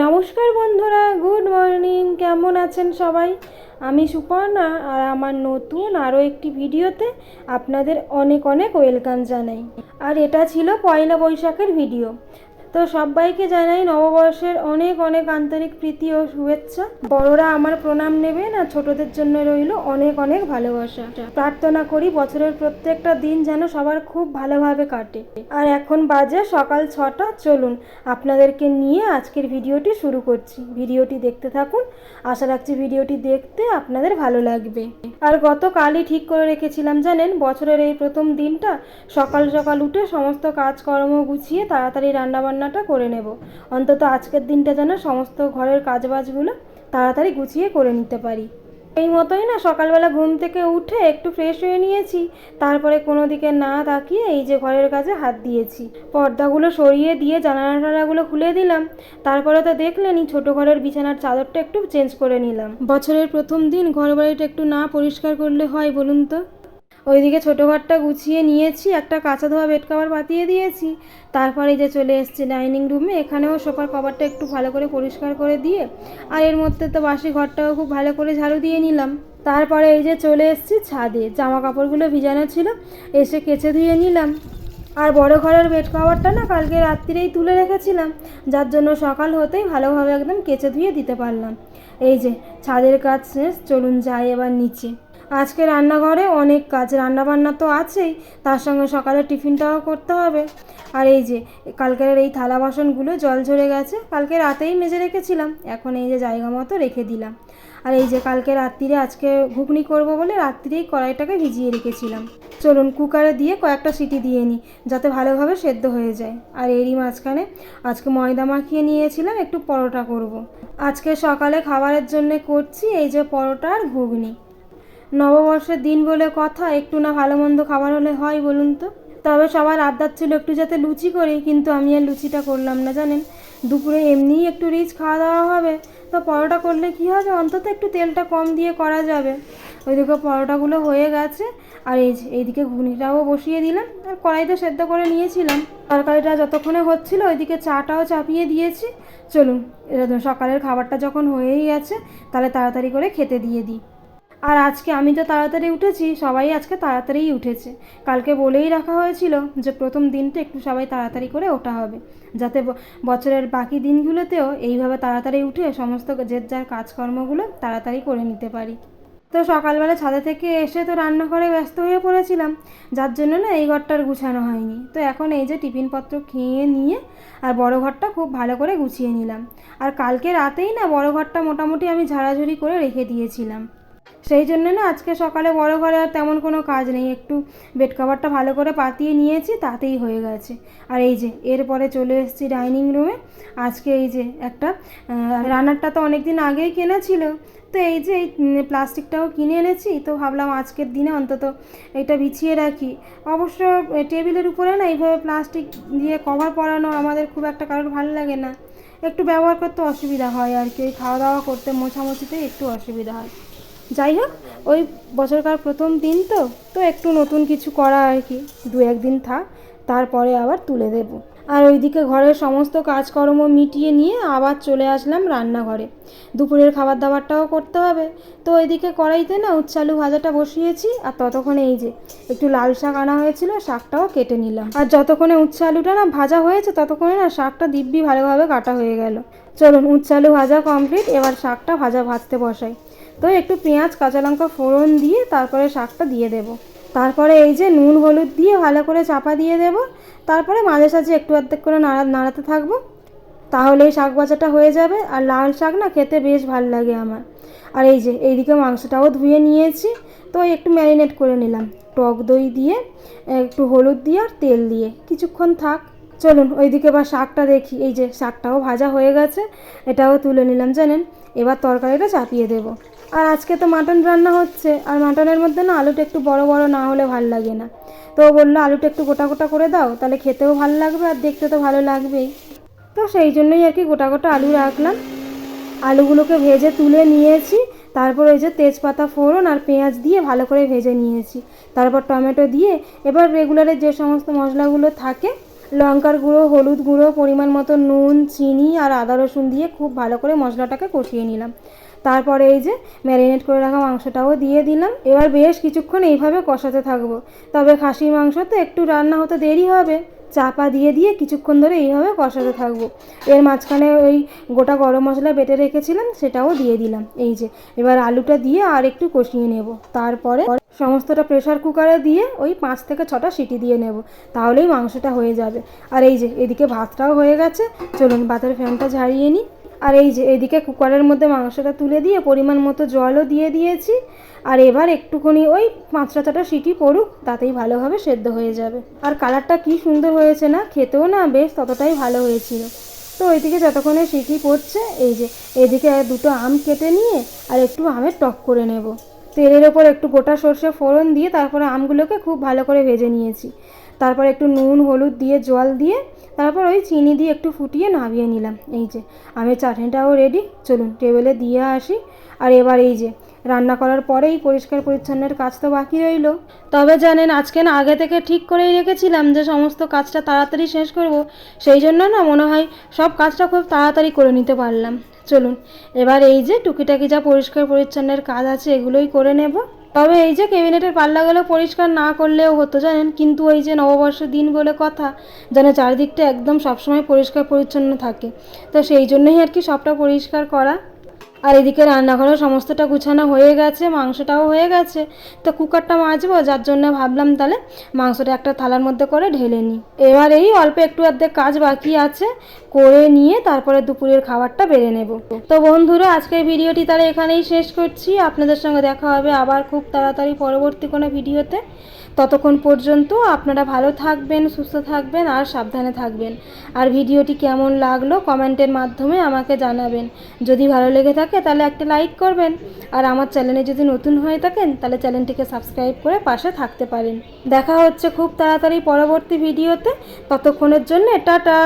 নমস্কার বন্ধুরা, good morning. কেমন আছেন সবাই? আমি সুপর্ণা আর আমার নতুন আরও একটি ভিডিওতে আপনাদের অনেক অনেক ওয়েলকাম জানাই। আর এটা ছিল পয়লা বৈশাখের ভিডিও। তো সবাইকে জানাই নববর্ষের অনেক অনেক আন্তরিক প্রীতি ও শুভেচ্ছা। বড়রা আমার প্রণাম নেবেন আর ছোটদের জন্য রইল অনেক অনেক ভালোবাসা। প্রার্থনা করি বছরের প্রত্যেকটা দিন যেন সবার খুব ভালোভাবে কাটে। আর এখন বাজে সকাল ছটা, চলুন আপনাদেরকে নিয়ে আজকের ভিডিওটি শুরু করছি। ভিডিওটি দেখতে থাকুন, আশা রাখছি ভিডিওটি দেখতে আপনাদের ভালো লাগবে। আর গতকালই ঠিক করে রেখেছিলাম, জানেন, বছরের এই প্রথম দিনটা সকাল সকাল উঠে সমস্ত কাজকর্ম গুছিয়ে তাড়াতাড়ি রান্নাবান্নাটা করে নেব। অন্তত আজকের দিনটা যেন সমস্ত ঘরের কাজবাজগুলো তাড়াতাড়ি গুছিয়ে করে নিতে পারি। এই মতোই না সকালবেলা ঘুম থেকে উঠে একটু ফ্রেশ হয়ে নিয়েছি। তারপরে কোনো দিকে না তাকিয়ে এই যে ঘরের কাজে হাত দিয়েছি। পর্দাগুলো সরিয়ে দিয়ে জানালা টানাগুলো খুলে দিলাম। তারপরে তো দেখলেনই ছোটো ঘরের বিছানার চাদরটা একটু চেঞ্জ করে নিলাম। বছরের প্রথম দিন ঘর বাড়িটা একটু না পরিষ্কার করলে হয় বলুন তো? ওইদিকে ছোটো ঘরটা গুছিয়ে নিয়েছি, একটা কাঁচা ধোয়া বেড কভার পাতিয়ে দিয়েছি। তারপরে যে চলে এসেছি ডাইনিং রুমে এখানেও সোফার কভারটা একটু ভালো করে পরিষ্কার করে দিয়ে, আর এর মধ্যে তো বাসি ঘরটাও খুব ভালো করে ঝাড়ু দিয়ে নিলাম। তারপরে এই যে চলে এসেছি ছাদে, জামা কাপড়গুলো ভিজানো ছিল, এসে কেচে ধুয়ে নিলাম। আর বড় ঘরের বেড কভারটা না কালকে রাত্রিরেই তুলে রেখেছিলাম, যার জন্য সকাল হতেই ভালোভাবে একদম কেচে ধুয়ে দিতে পারলাম। এই যে ছাদের কাজ শেষ, চলুন যাই এবার নিচে। আজকে রান্নাঘরে অনেক কাজ, রান্নাবান্না তো আছেই, তার সঙ্গে সকালে টিফিনটাও করতে হবে। আর এই যে, কালকের এই থালা বাসনগুলো জল ঝরে গেছে, কালকে রাতেই মেজে রেখেছিলাম, এখন এই যে জায়গা মতো রেখে দিলাম। আর এই যে কালকে রাত্রিরে আজকে ঘুগনি করব বলে রাত্রিরেই কড়াইটাকে ভিজিয়ে রেখেছিলাম। চলুন কুকারে দিয়ে কয়েকটা সিটি দিয়ে নিই, যাতে ভালোভাবে সেদ্ধ হয়ে যায়। আর এরই মাঝখানে আজকে ময়দা মাখিয়ে নিয়েছিলাম, একটু পরোটা করব। আজকে সকালে খাবারের জন্য করছি এই যে পরোটা আর ঘুগনি। নববর্ষের দিন বলে কথা, একটু না ভালো মন্দ খাবার হলে হয় বলুন তো? তবে সবার আবদার ছিল একটু যাতে লুচি করি, কিন্তু আমি আর লুচিটা করলাম না, জানেন? দুপুরে এমনিই একটু রিচ খাওয়া দাওয়া হবে, তো পরোটা করলে কি হবে? অন্তত একটু তেলটা কম দিয়ে করা যাবে। ওইদিকে পরোটাগুলো হয়ে গেছে, আর এই এইদিকে ঘুগনিটাও বসিয়ে দিলাম, আর কড়াইতে সেদ্ধ করে নিয়েছিলাম। তরকারিটা যতক্ষণে হচ্ছিল, ওইদিকে চাটাও চাপিয়ে দিয়েছি। চলুন সকালের খাবারটা যখন হয়েই গেছে, তাহলে তাড়াতাড়ি করে খেতে দিয়ে দিই। আর আজকে আমি তো তাড়াতাড়ি উঠেছি, সবাই আজকে তাড়াতাড়িই উঠেছে। কালকে বলেই রাখা হয়েছিল যে প্রথম দিনটা একটু সবাই তাড়াতাড়ি করে ওঠা হবে। যাতে বছরের বাকি দিনগুলোতেও এইভাবে তাড়াতাড়ি উঠে সমস্ত যে যার কাজকর্মগুলো তাড়াতাড়ি করে নিতে পারি। তো সকালবেলা ছাদে থেকে এসে তো রান্নাঘরে ব্যস্ত হয়ে পড়েছিলাম, যার জন্য না এই ঘরটার গুছানো হয়নি। তো এখন এই যে টিফিনপত্র খেয়ে নিয়ে আর বড় ঘরটা খুব ভালো করে গুছিয়ে নিলাম। আর কালকে রাতেই না বড় ঘরটা মোটামুটি আমি ঝাড়াঝুড়ি করে রেখে দিয়েছিলাম। সেই জন্য না আজকে সকালে বড় ঘরে আর তেমন কোনো কাজ নেই। একটু বেড কভারটা ভালো করে পাতিয়ে নিয়েছি, তাতেই হয়ে গেছে। আর এই যে, এরপরে চলে এসেছি ডাইনিং রুমে আজকে এই যে একটা রান্নারটা তো অনেক দিন আগেই কেনা ছিল। তো এই যে, এই প্লাস্টিকটাও কিনে এনেছি। তো ভাবলাম আজকের দিনে অন্তত এটা বিছিয়ে রাখি। অবশ্য টেবিলের উপরে না এইভাবে প্লাস্টিক দিয়ে কভার পরানো আমাদের খুব একটা কারোর ভালো লাগে না। একটু ব্যবহার করতে অসুবিধা হয় আর কি। ওই খাওয়া দাওয়া করতে মোছামুছিতে একটু অসুবিধা হয়। যাই হোক, ওই বছরকার প্রথম দিন তো তো একটু নতুন কিছু করা আর কি। দু একদিন থাক, তারপরে আবার তুলে দেব। আর ওইদিকে ঘরের সমস্ত কাজকর্ম মিটিয়ে নিয়ে আবার চলে আসলাম রান্নাঘরে। দুপুরের খাবার দাবারটাও করতে হবে। তো ওইদিকে কড়াইতে না উচ্ছালু ভাজাটা বসিয়েছি, আর ততক্ষণে এই যে একটু লাল শাক আনা হয়েছিল, শাকটাও কেটে নিলাম। আর যতক্ষণে উচ্ছে আলুটা না ভাজা হয়েছে, ততক্ষণে না শাকটা দিব্যি ভালোভাবে কাটা হয়ে গেল। চলুন উচ্ছে আলু ভাজা কমপ্লিট এবার শাকটা ভাজা ভাজতে বসাই। তো একটু পেঁয়াজ, কাঁচা লঙ্কা ফোড়ন দিয়ে তারপরে শাকটা দিয়ে দেব। তারপরে এই যে নুন, হলুদ দিয়ে ভালো করে চাপা দিয়ে দেব। তারপরে মাঝে সাঝে একটু অর্ধেক করে নাড়া নাড়াতে থাকব। তাহলেই শাক ভাজাটা হয়ে যাবে। আর লাল শাক না খেতে বেশ ভালো লাগে আমার। আর এই যে, এইদিকে মাংসটাও ধুয়ে নিয়েছি। তো একটু ম্যারিনেট করে নিলাম। টক দই দিয়ে, একটু হলুদ দিয়ে আর তেল দিয়ে। কিছুক্ষণ থাক। চলুন, ওইদিকে বা শাকটা দেখি। এই যে, শাকটাও ভাজা হয়ে গেছে। এটাও তুলে নিলাম, জানেন? এবার তরকারিটা চাপিয়ে দেব। আর আজকে তো মাটন রান্না হচ্ছে। আর মাটনের মধ্যে না আলুটা একটু বড় বড় না হলে ভালো লাগে না। তো বলল, আলুটা একটু গোটা গোটা করে দাও, তাহলে খেতেও ভালো লাগবে আর দেখতে তো ভালো লাগবেই। তো সেই জন্যই আর কি গোটা গোটা আলু রাখলাম। আলুগুলোকে ভেজে তুলে নিয়েছি। তারপর ওই যে তেজপাতা ফোড়ন আর পেঁয়াজ দিয়ে ভালো করে ভেজে নিয়েছি। তারপর টমেটো দিয়ে এবার রেগুলারের যে সমস্ত মশলাগুলো থাকে, লঙ্কার গুঁড়ো, হলুদ গুঁড়ো, পরিমাণ মতো নুন, চিনি আর আদা রসুন দিয়ে খুব ভালো করে মশলাটাকে কষিয়ে নিলাম। তারপরে এই যে ম্যারিনেট করে রাখা মাংসটাও দিয়ে দিলাম। এবার বেশ কিছুক্ষণ এইভাবে কষাতে থাকব। তবে খাসির মাংস তো একটু রান্না হতে দেরি হবে। চাপা দিয়ে দিয়ে কিছুক্ষণ ধরে এইভাবে কষাতে থাকব। এর মাঝখানে ওই গোটা গরম মশলা বেটে রেখেছিলাম, সেটাও দিয়ে দিলাম। এই যে, এবার আলুটা দিয়ে আর একটু কষিয়ে নেব। তারপরে সমস্তটা প্রেশার কুকারে দিয়ে ওই পাঁচ থেকে ছটা সিটি দিয়ে নেব। তাহলেই মাংসটা হয়ে যাবে। আর এই যে, এদিকে ভাতটাও হয়ে গেছে। চলুন ভাতের ফ্যানটা ঝাড়িয়ে নিই। আর এই যে, এদিকে কুকারের মধ্যে মাংসটা তুলে দিয়ে পরিমাণ মতো জলও দিয়ে দিয়েছি। আর এবার একটুখানি ওই পাঁচটা চাটা সিটি পড়ুক, তাতেই ভালোভাবে সেদ্ধ হয়ে যাবে। আর কালারটা কি সুন্দর হয়েছে না, খেতেও না বেশ ততটাই ভালো হয়েছিল। তো ওইদিকে যতক্ষণে সিটি পড়ছে, এই যে, এদিকে দুটো আম কেটে নিয়ে আর একটু আমের টক করে নেব। তেলের ওপর একটু গোটা সর্ষে ফোড়ন দিয়ে তারপরে আমগুলোকে খুব ভালো করে ভেজে নিয়েছি। তারপর একটু নুন, হলুদ দিয়ে, জল দিয়ে, তারপর ওই চিনি দিয়ে একটু ফুটিয়ে নামিয়ে নিলাম। এই যে, আমের চাটনিটাও রেডি চলুন টেবিলে দিয়ে আসি। আর এবার এই যে, রান্না করার পরেই পরিষ্কার পরিচ্ছন্নের কাজ তো বাকি রইল। তবে জানেন, আজকে না আগে থেকে ঠিক করেই রেখেছিলাম যে, সমস্ত কাজটা তাড়াতাড়ি শেষ করব। সেই জন্য না মনে হয় সব কাজটা খুব তাড়াতাড়ি করে নিতে পারলাম। চলুন, এবার এই যে টুকিটাকি যা পরিষ্কার পরিচ্ছন্নের কাজ আছে এগুলোই করে নেব। তবে এই যে ক্যাবিনেটের পাল্লাগুলো পরিষ্কার না করলেও হতো, জানেন? কিন্তু ওই যে নববর্ষ দিন বলে কথা, যেন চারিদিকটা একদম সবসময় পরিষ্কার পরিচ্ছন্ন থাকে। তো সেই জন্যই আর কি সবটা পরিষ্কার করা। আর এদিকে রান্নাঘরের সমস্তটা গুছানো হয়ে গেছে, মাংসটাও হয়ে গেছে। তো কুকারটা মাজবো, যার জন্য ভাবলাম তাহলে মাংসটা একটা থালার মধ্যে করে ঢেলে নিই। এবার এই অল্প একটু অর্ধেক কাজ বাকি আছে, করে নিয়ে তারপরে দুপুরের খাবারটা বেড়ে নেব। তো বন্ধুরা, আজকের ভিডিওটি তাহলে এখানেই শেষ করছি। আপনাদের সঙ্গে দেখা হবে আবার খুব তাড়াতাড়ি পরবর্তী কোনো ভিডিওতে। ততক্ষণ পর্যন্ত আপনারা ভালো থাকবেন, সুস্থ থাকবেন আর সাবধানে থাকবেন। আর ভিডিওটি কেমন লাগল কমেন্টের মাধ্যমে আমাকে জানাবেন। যদি ভালো লেগে থাকে তাহলে একটা লাইক করবেন। আর আমার চ্যানেলে যদি নতুন হয়ে থাকেন তাহলে চ্যানেলটিকে সাবস্ক্রাইব করে পাশে থাকতে পারেন। দেখা হচ্ছে খুব তাড়াতাড়ি পরবর্তী ভিডিওতে। ততক্ষণের জন্য টাটা।